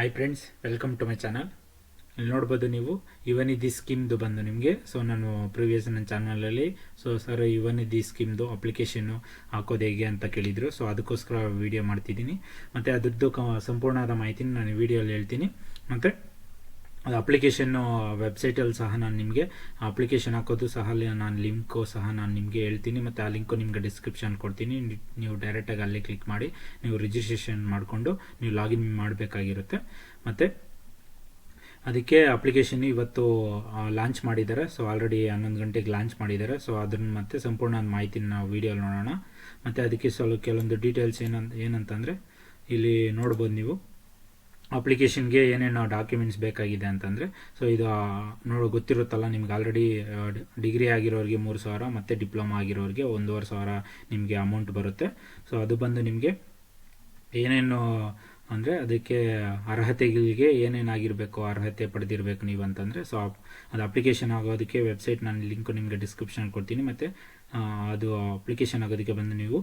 Hi friends welcome to my channel ಇಲ್ಲಿ ನೋಡ್ಬೋದು ನೀವು ಯುವನಿಧಿ ಸ್ಕೀಮ್ದು ಬಂದು ನಿಮಗೆ. ಸೊ ನಾನು ಪ್ರಿವಿಯಸ್ ನನ್ನ ಚಾನಲಲ್ಲಿ ಸೊ ಸರ್ ಯುವನಿಧಿ ಸ್ಕೀಮ್ದು ಅಪ್ಲಿಕೇಶನ್ನು ಹಾಕೋದು ಹೇಗೆ ಅಂತ ಕೇಳಿದರು. ಸೊ ಅದಕ್ಕೋಸ್ಕರ ವಿಡಿಯೋ ಮಾಡ್ತಿದ್ದೀನಿ. ಮತ್ತು ಅದರದ್ದು ಸಂಪೂರ್ಣವಾದ ಮಾಹಿತಿನ ನಾನು ವಿಡಿಯೋಲಿ ಹೇಳ್ತೀನಿ. ಮತ್ತು ಅದು ಅಪ್ಲಿಕೇಶನ್ನು ವೆಬ್ಸೈಟಲ್ಲಿ ಸಹ ನಾನು ನಿಮಗೆ ಅಪ್ಲಿಕೇಶನ್ ಹಾಕೋದು ಸಹ ಅಲ್ಲಿ ನಾನು ಲಿಂಕು ಸಹ ನಾನು ನಿಮಗೆ ಹೇಳ್ತೀನಿ. ಮತ್ತು ಆ ಲಿಂಕು ನಿಮಗೆ ಡಿಸ್ಕ್ರಿಪ್ಷನ್ ಕೊಡ್ತೀನಿ. ನೀವು ಡೈರೆಕ್ಟಾಗಿ ಅಲ್ಲಿ ಕ್ಲಿಕ್ ಮಾಡಿ, ನೀವು ರಿಜಿಸ್ಟ್ರೇಷನ್ ಮಾಡಿಕೊಂಡು, ನೀವು ಲಾಗಿನ್ ಮಾಡಬೇಕಾಗಿರುತ್ತೆ. ಮತ್ತು ಅದಕ್ಕೆ ಅಪ್ಲಿಕೇಶನ್ ಇವತ್ತು ಲಾಂಚ್ ಮಾಡಿದ್ದಾರೆ. ಸೊ ಆಲ್ರೆಡಿ ಹನ್ನೊಂದು ಗಂಟೆಗೆ ಲಾಂಚ್ ಮಾಡಿದ್ದಾರೆ. ಸೊ ಅದನ್ನು ಮತ್ತೆ ಸಂಪೂರ್ಣ ಮಾಹಿತಿನ ನಾವು ವಿಡಿಯೋಲಿ ನೋಡೋಣ. ಮತ್ತು ಅದಕ್ಕೆ ಸ್ವಲ್ಪ ಕೆಲವೊಂದು ಡೀಟೇಲ್ಸ್ ಏನಂತ, ಏನಂತಂದರೆ ಇಲ್ಲಿ ನೋಡ್ಬೋದು ನೀವು. ಅಪ್ಲಿಕೇಶನ್ಗೆ ಏನೇನು ಡಾಕ್ಯುಮೆಂಟ್ಸ್ ಬೇಕಾಗಿದೆ ಅಂತಂದರೆ ಸೊ ಇದು ನೋಡು, ಗೊತ್ತಿರುತ್ತಲ್ಲ, ನಿಮ್ಗೆ ಆಲ್ರೆಡಿ ಡಿಗ್ರಿ ಆಗಿರೋರಿಗೆ ಮೂರು ಸಾವಿರ, ಮತ್ತು ಡಿಪ್ಲೊಮಾ ಆಗಿರೋರಿಗೆ ಒಂದೂವರೆ ಸಾವಿರ ನಿಮಗೆ ಅಮೌಂಟ್ ಬರುತ್ತೆ. ಸೊ ಅದು ಬಂದು ನಿಮಗೆ ಏನೇನು ಅಂದರೆ ಅದಕ್ಕೆ ಅರ್ಹತೆಗಳಿಗೆ ಏನೇನಾಗಿರಬೇಕು, ಅರ್ಹತೆ ಪಡೆದಿರಬೇಕು ನೀವು ಅಂತಂದರೆ ಸೊ ಅದು ಅಪ್ಲಿಕೇಶನ್ ಆಗೋದಕ್ಕೆ ವೆಬ್ಸೈಟ್ ನಾನು ಲಿಂಕ್ ನಿಮಗೆ ಡಿಸ್ಕ್ರಿಪ್ಷನ್ ಕೊಡ್ತೀನಿ. ಮತ್ತು ಅದು ಅಪ್ಲಿಕೇಶನ್ ಆಗೋದಕ್ಕೆ ಬಂದು ನೀವು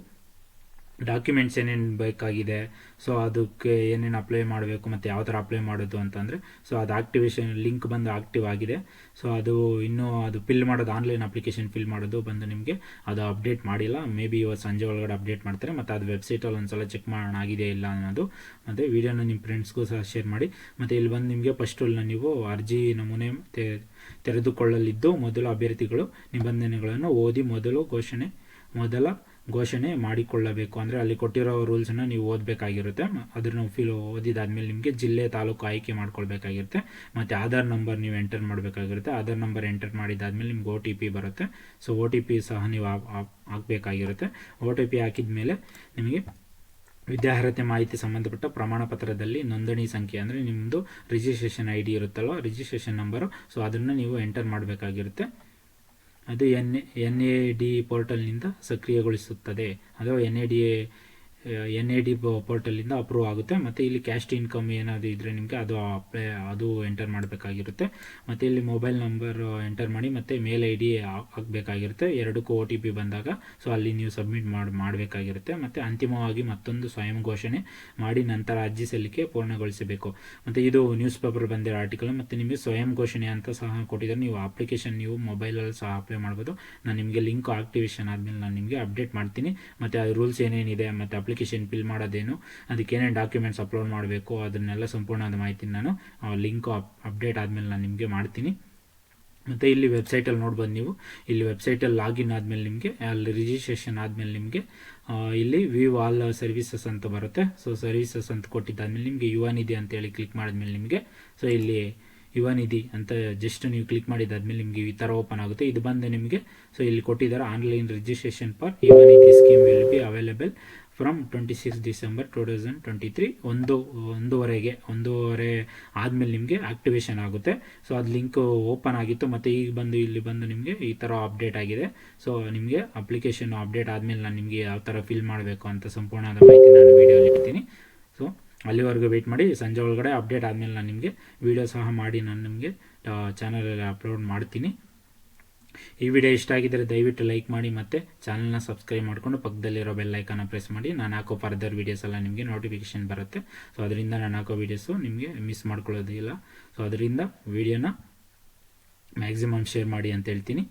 ಡಾಕ್ಯುಮೆಂಟ್ಸ್ ಏನೇನು ಬೇಕಾಗಿದೆ ಸೊ ಅದಕ್ಕೆ ಏನೇನು ಅಪ್ಲೈ ಮಾಡಬೇಕು ಮತ್ತು ಯಾವ ಥರ ಅಪ್ಲೈ ಮಾಡೋದು ಅಂತಂದರೆ ಸೊ ಅದು ಆ್ಯಕ್ಟಿವೇಶನ್ ಲಿಂಕ್ ಬಂದು ಆ್ಯಕ್ಟಿವ್ ಆಗಿದೆ. ಸೊ ಅದು ಇನ್ನೂ ಅದು ಫಿಲ್ ಮಾಡೋದು ಆನ್ಲೈನ್ ಅಪ್ಲಿಕೇಶನ್ ಫಿಲ್ ಮಾಡೋದು ಬಂದು ನಿಮಗೆ ಅದು ಅಪ್ಡೇಟ್ ಮಾಡಿಲ್ಲ. ಮೇ ಬಿ ಇವತ್ತು ಸಂಜೆ ಒಳಗಡೆ ಅಪ್ಡೇಟ್ ಮಾಡ್ತಾರೆ, ಮತ್ತು ಅದು ವೆಬ್ಸೈಟಲ್ಲಿ ಒಂದು ಸಲ ಚೆಕ್ ಮಾಡೋಣ ಆಗಿದೆ ಇಲ್ಲ ಅನ್ನೋದು, ಮತ್ತು ವೀಡಿಯೋನ ನಿಮ್ಮ ಫ್ರೆಂಡ್ಸ್ಗೂ ಸಹ ಶೇರ್ ಮಾಡಿ. ಮತ್ತು ಇಲ್ಲಿ ಬಂದು ನಿಮಗೆ ಫಸ್ಟು ನೀವು ಅರ್ಜಿ ನಮೂನೆ ತೆರೆದುಕೊಳ್ಳಲಿದ್ದು ಮೊದಲು ಅಭ್ಯರ್ಥಿಗಳು, ನಿಬಂಧನೆಗಳನ್ನು ಓದಿ ಮೊದಲು ಘೋಷಣೆ, ಮೊದಲ ಘೋಷಣೆ ಮಾಡಿಕೊಳ್ಳಬೇಕು ಅಂದರೆ ಅಲ್ಲಿ ಕೊಟ್ಟಿರೋ ರೂಲ್ಸನ್ನು ನೀವು ಓದಬೇಕಾಗಿರುತ್ತೆ. ಅದನ್ನು ಫಿಲ್ ಓದಿದಾದ್ಮೇಲೆ ನಿಮಗೆ ಜಿಲ್ಲೆ, ತಾಲೂಕು ಆಯ್ಕೆ ಮಾಡ್ಕೊಳ್ಬೇಕಾಗಿರುತ್ತೆ. ಮತ್ತು ಆಧಾರ್ ನಂಬರ್ ನೀವು ಎಂಟರ್ ಮಾಡಬೇಕಾಗಿರುತ್ತೆ. ಆಧಾರ್ ನಂಬರ್ ಎಂಟರ್ ಮಾಡಿದಾದ್ಮೇಲೆ ನಿಮ್ಗೆ ಒ ಟಿ ಪಿ ಬರುತ್ತೆ. ಸೊ ಒ ಟಿ ಪಿ ಸಹ ನೀವು ಹಾಕ್- ಹಾಕ್- ಹಾಕಬೇಕಾಗಿರುತ್ತೆ. ಒ ಟಿ ಪಿ ಹಾಕಿದ ಮೇಲೆ ನಿಮಗೆ ವಿದ್ಯಾರ್ಹತೆ ಮಾಹಿತಿ ಸಂಬಂಧಪಟ್ಟ ಪ್ರಮಾಣ ಪತ್ರದಲ್ಲಿ ನೋಂದಣಿ ಸಂಖ್ಯೆ ಅಂದರೆ ನಿಮ್ಮದು ರಿಜಿಸ್ಟ್ರೇಷನ್ ಐ ಡಿ ಇರುತ್ತಲ್ವ? ರಿಜಿಸ್ಟ್ರೇಷನ್ ನಂಬರು ಸೊ ಅದನ್ನು ನೀವು ಎಂಟರ್ ಮಾಡಬೇಕಾಗಿರುತ್ತೆ. ಅದು ಎನ್ ಎನ್ ಎ ಡಿ ಪೋರ್ಟಲ್ನಿಂದ ಸಕ್ರಿಯಗೊಳಿಸುತ್ತದೆ. ಅಥವಾ N A D N A D ಪೋರ್ಟಲಿಂದ approve ಆಗುತ್ತೆ. ಮತ್ತು ಇಲ್ಲಿ ಕ್ಯಾಸ್ಟ್ ಇನ್ಕಮ್ ಏನಾದರೂ ಇದ್ದರೆ ನಿಮಗೆ ಅದು ಅಪ್ಲೈ ಅದು ಎಂಟರ್ ಮಾಡಬೇಕಾಗಿರುತ್ತೆ. ಮತ್ತು ಇಲ್ಲಿ ಮೊಬೈಲ್ ನಂಬರ್ ಎಂಟರ್ ಮಾಡಿ ಮತ್ತು ಮೇಲ್ ಐ ಡಿ ಹಾಕಬೇಕಾಗಿರುತ್ತೆ. ಎರಡಕ್ಕೂ ಒ ಟಿ ಪಿ ಬಂದಾಗ. ಸೊ ಅಲ್ಲಿ ನೀವು ಸಬ್ಮಿಟ್ ಮಾಡಿ, ಮಾಡಬೇಕಾಗಿರುತ್ತೆ. ಮತ್ತು ಅಂತಿಮವಾಗಿ ಮತ್ತೊಂದು ಸ್ವಯಂ ಘೋಷಣೆ ಮಾಡಿ ನಂತರ ಅರ್ಜಿ ಸಲ್ಲಿಕೆ ಪೂರ್ಣಗೊಳಿಸಬೇಕು. ಮತ್ತು ಇದು ನ್ಯೂಸ್ ಪೇಪರ್ ಬಂದಿರೋ ಆರ್ಟಿಕಲ್ ಮತ್ತು ನಿಮಗೆ ಸ್ವಯಂ ಘೋಷಣೆ ಅಂತ ಸಹ ಕೊಟ್ಟಿದ್ದಾರೆ. ನೀವು ಅಪ್ಲಿಕೇಶನ್ ನೀವು ಮೊಬೈಲಲ್ಲಿ ಸಹ ಅಪ್ಲೈ ಮಾಡ್ಬೋದು. ನಾನು ನಿಮಗೆ ಲಿಂಕ್ ಆಕ್ಟಿವೇಶನ್ ಆದಮೇಲೆ ನಾನು ನಿಮಗೆ ಅಪ್ಡೇಟ್ ಮಾಡ್ತೀನಿ. ಮತ್ತು ರೂಲ್ಸ್ ಏನೇನಿದೆ, ಮತ್ತು ಅಪ್ಲಿಕೇಶನ್ ಫಿಲ್ ಮಾಡೋದೇನು, ಅದಕ್ಕೆ ಏನೇನು ಡಾಕ್ಯುಮೆಂಟ್ಸ್ ಅಪ್ಲೋಡ್ ಮಾಡಬೇಕು, ಅದನ್ನೆಲ್ಲ ಸಂಪೂರ್ಣವಾದ ಮಾಹಿತಿ ನಾನು ಲಿಂಕ್ ಅಪ್ಡೇಟ್ ಆದಮೇಲೆ ನಾನು ನಿಮಗೆ ಮಾಡ್ತೀನಿ. ಮತ್ತು ಇಲ್ಲಿ ವೆಬ್ಸೈಟಲ್ಲಿ ನೋಡ್ಬೋದು ನೀವು. ಇಲ್ಲಿ ವೆಬ್ಸೈಟಲ್ಲಿ ಲಾಗಿನ್ ಆದಮೇಲೆ ನಿಮಗೆ, ಅಲ್ಲಿ ರಿಜಿಸ್ಟ್ರೇಷನ್ ಆದಮೇಲೆ ನಿಮಗೆ ಇಲ್ಲಿ ವ್ಯೂ ಆಲ್ ಸರ್ವಿಸಸ್ ಅಂತ ಬರುತ್ತೆ. ಸೊ ಸರ್ವಿಸಸ್ ಅಂತ ಕೊಟ್ಟಿದ್ದಾದ್ಮೇಲೆ ನಿಮಗೆ ಯುವ ನಿಧಿ ಅಂತೇಳಿ ಕ್ಲಿಕ್ ಮಾಡಿದ್ಮೇಲೆ ನಿಮಗೆ ಸೊ ಇಲ್ಲಿ ಯುವ ನಿಧಿ ಅಂತ ಜಸ್ಟ್ ನೀವು ಕ್ಲಿಕ್ ಮಾಡಿದಾದ್ಮೇಲೆ ನಿಮಗೆ ಈ ಥರ ಓಪನ್ ಆಗುತ್ತೆ. ಇದು ಬಂದು ನಿಮಗೆ ಸೊ ಇಲ್ಲಿ ಕೊಟ್ಟಿದ್ದಾರೆ online registration for Yuva Nidhi scheme will be available from twenty six December two thousand twenty three ಒಂದು, ಒಂದೂವರೆಗೆ, ಒಂದೂವರೆ ಆದಮೇಲೆ ನಿಮಗೆ ಆಕ್ಟಿವೇಶನ್ ಆಗುತ್ತೆ. ಸೊ ಅದು ಲಿಂಕ್ ಓಪನ್ ಆಗಿತ್ತು. ಮತ್ತು ಈಗ ಬಂದು, ಇಲ್ಲಿ ಬಂದು ನಿಮಗೆ ಈ ಥರ ಅಪ್ಡೇಟ್ ಆಗಿದೆ. ಸೊ ನಿಮಗೆ ಅಪ್ಲಿಕೇಶನ್ ಅಪ್ಡೇಟ್ ಆದಮೇಲೆ ನಾನು ನಿಮಗೆ ಯಾವ ಥರ ಫಿಲ್ ಮಾಡಬೇಕು ಅಂತ ಸಂಪೂರ್ಣವಾದ ಮಾಹಿತಿ ನಾನು ವೀಡಿಯೋಲಿ ಇಡ್ತೀನಿ. ಸೊ ಅಲ್ಲಿವರೆಗೂ ವೆಯ್ಟ್ ಮಾಡಿ. ಸಂಜೆ ಒಳಗಡೆ ಅಪ್ಡೇಟ್ ಆದಮೇಲೆ ನಾನು ನಿಮಗೆ ವೀಡಿಯೋ ಸಹ ಮಾಡಿ, ನಾನು ನಿಮಗೆ ಚಾನಲಲ್ಲಿ ಅಪ್ಲೋಡ್ ಮಾಡ್ತೀನಿ. ಈ ವಿಡಿಯೋ ಇಷ್ಟ ಆಗಿದ್ದರೆ ದಯವಿಟ್ಟು ಲೈಕ್ ಮಾಡಿ ಮತ್ತು ಚಾನಲ್ನ ಸಬ್ಸ್ಕ್ರೈಬ್ ಮಾಡಿಕೊಂಡು ಪಕ್ಕದಲ್ಲಿರೋ ಬೆಲ್ ಐಕಾನ ಪ್ರೆಸ್ ಮಾಡಿ. ನಾನು ಹಾಕೋ ಫರ್ದರ್ ವೀಡಿಯೋಸ್ ಎಲ್ಲ ನಿಮಗೆ ನೋಟಿಫಿಕೇಶನ್ ಬರುತ್ತೆ. ಸೊ ಅದರಿಂದ ನಾನು ಹಾಕೋ ವೀಡಿಯೋಸು ನಿಮಗೆ ಮಿಸ್ ಮಾಡ್ಕೊಳ್ಳೋದಿಲ್ಲ. ಸೊ ಅದರಿಂದ ವೀಡಿಯೋನ ಮ್ಯಾಕ್ಸಿಮಮ್ ಶೇರ್ ಮಾಡಿ ಅಂತ ಹೇಳ್ತೀನಿ.